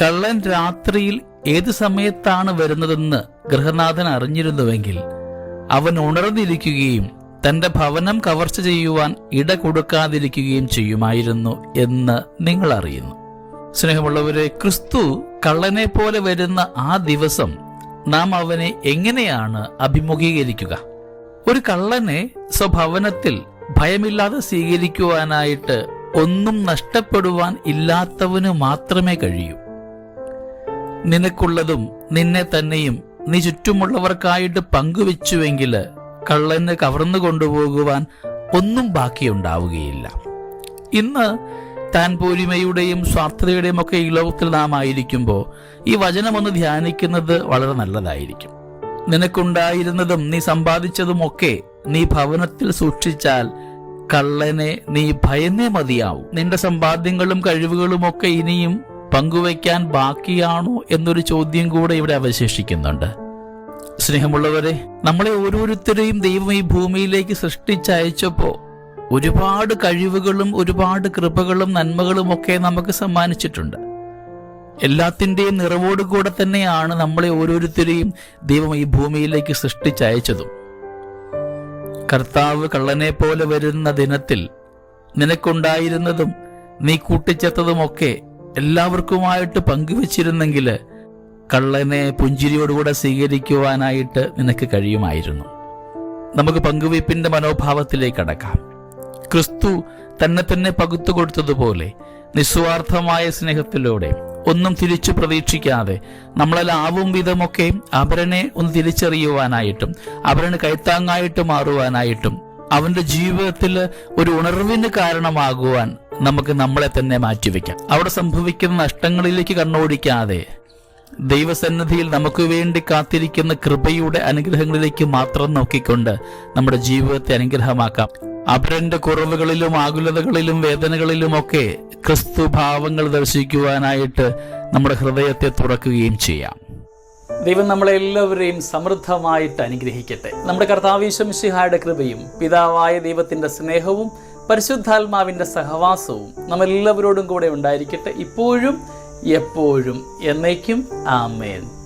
കള്ളൻ രാത്രിയിൽ ഏത് സമയത്താണ് വരുന്നതെന്ന് ഗൃഹനാഥൻ അറിഞ്ഞിരുന്നുവെങ്കിൽ അവൻ ഉണർന്നിരിക്കുകയും തന്റെ ഭവനം കവർച്ച ചെയ്യുവാൻ ഇട കൊടുക്കാതിരിക്കുകയും ചെയ്യുമായിരുന്നു എന്ന് നിങ്ങൾ അറിയുന്നു. സ്നേഹമുള്ളവരെ ക്രിസ്തു കള്ളനെ പോലെ വരുന്ന ആ ദിവസം നാം അവനെ എങ്ങനെയാണ് അഭിമുഖീകരിക്കുക? ഒരു കള്ളനെ സ്വഭവനത്തിൽ ഭയമില്ലാതെ സ്വീകരിക്കുവാനായിട്ട് ഒന്നും നഷ്ടപ്പെടുവാൻ ഇല്ലാത്തവന് മാത്രമേ കഴിയൂ. നിനക്കുള്ളതും നിന്നെ തന്നെയും നീ ചുറ്റുമുള്ളവർക്കായിട്ട് പങ്കുവെച്ചുവെങ്കിൽ കള്ളന് കവർന്നു കൊണ്ടുപോകുവാൻ ഒന്നും ബാക്കിയുണ്ടാവുകയില്ല. ഇന്ന് താൻ പോരിമയുടെയും സ്വാർത്ഥതയുടെയും ഒക്കെ ഈ ലോകത്തിൽ നാം ആയിരിക്കുമ്പോൾ ഈ വചനമൊന്ന് ധ്യാനിക്കുന്നത് വളരെ നല്ലതായിരിക്കും. നിനക്കുണ്ടായിരുന്നതും നീ സമ്പാദിച്ചതുമൊക്കെ നീ ഭവനത്തിൽ സൂക്ഷിച്ചാൽ കള്ളനെ നീ ഭയന്നേ മതിയാവും. നിന്റെ സമ്പാദ്യങ്ങളും കഴിവുകളും ഒക്കെ ഇനിയും പങ്കുവയ്ക്കാൻ ബാക്കിയാണോ എന്നൊരു ചോദ്യം കൂടെ ഇവിടെ അവശേഷിക്കുന്നുണ്ട്. സ്നേഹമുള്ളവരെ നമ്മളെ ഓരോരുത്തരെയും ദൈവം ഈ ഭൂമിയിലേക്ക് സൃഷ്ടിച്ചയച്ചപ്പോൾ ഒരുപാട് കഴിവുകളും ഒരുപാട് കൃപകളും നന്മകളും ഒക്കെ നമുക്ക് സമ്മാനിച്ചിട്ടുണ്ട്. എല്ലാത്തിന്റെയും നിറവോടുകൂടെ തന്നെയാണ് നമ്മളെ ഓരോരുത്തരെയും ദൈവം ഈ ഭൂമിയിലേക്ക് സൃഷ്ടിച്ചയച്ചതും. കർത്താവ് കള്ളനെ പോലെ വരുന്ന ദിനത്തിൽ നിനക്കുണ്ടായിരുന്നതും നീ കൂട്ടിച്ചേർത്തതുമൊക്കെ എല്ലാവർക്കുമായിട്ട് പങ്കുവച്ചിരുന്നെങ്കിൽ കള്ളനെ പുഞ്ചിരിയോടുകൂടെ സ്വീകരിക്കുവാനായിട്ട് നിനക്ക് കഴിയുമായിരുന്നു. നമുക്ക് പങ്കുവയ്പ്പിന്റെ മനോഭാവത്തിലേക്ക് അടക്കാം ക്രിസ്തു തന്നെ തന്നെ പകുത്തു കൊടുത്തതുപോലെ നിസ്വാർത്ഥമായ സ്നേഹത്തിലൂടെ ഒന്നും തിരിച്ചു പ്രതീക്ഷിക്കാതെ നമ്മളെല്ലാവും വിധമൊക്കെ അവരനെ ഒന്ന് തിരിച്ചറിയുവാനായിട്ടും അവരന് കൈത്താങ്ങായിട്ട് മാറുവാനായിട്ടും അവന്റെ ജീവിതത്തിൽ ഒരു ഉണർവിന് കാരണമാകുവാൻ നമുക്ക് നമ്മളെ തന്നെ മാറ്റിവെക്കാം. അവിടെ സംഭവിക്കുന്ന നഷ്ടങ്ങളിലേക്ക് കണ്ണോടിക്കാതെ ദൈവസന്നിധിയിൽ നമുക്ക് വേണ്ടി കാത്തിരിക്കുന്ന കൃപയുടെ അനുഗ്രഹങ്ങളിലേക്ക് മാത്രം നോക്കിക്കൊണ്ട് നമ്മുടെ ജീവിതത്തെ അനുഗ്രഹമാക്കാം. അപരന്റെ കുറവുകളിലും ആകുലതകളിലും വേദനകളിലുമൊക്കെ ക്രിസ്തു ഭാവങ്ങൾ ദർശിക്കുവാനായിട്ട് നമ്മുടെ ഹൃദയത്തെ തുറക്കുകയും ചെയ്യാം. ദൈവം നമ്മളെല്ലാവരെയും സമൃദ്ധമായിട്ട് അനുഗ്രഹിക്കട്ടെ. നമ്മുടെ കർത്താവീശംശിഹായുടെ കൃപയും പിതാവായ ദൈവത്തിന്റെ സ്നേഹവും പരിശുദ്ധാത്മാവിന്റെ സഹവാസവും നമ്മളെല്ലാവരോടും കൂടെ ഉണ്ടായിരിക്കട്ടെ ഇപ്പോഴും എപ്പോഴും എന്നേക്കും. ആമേൻ.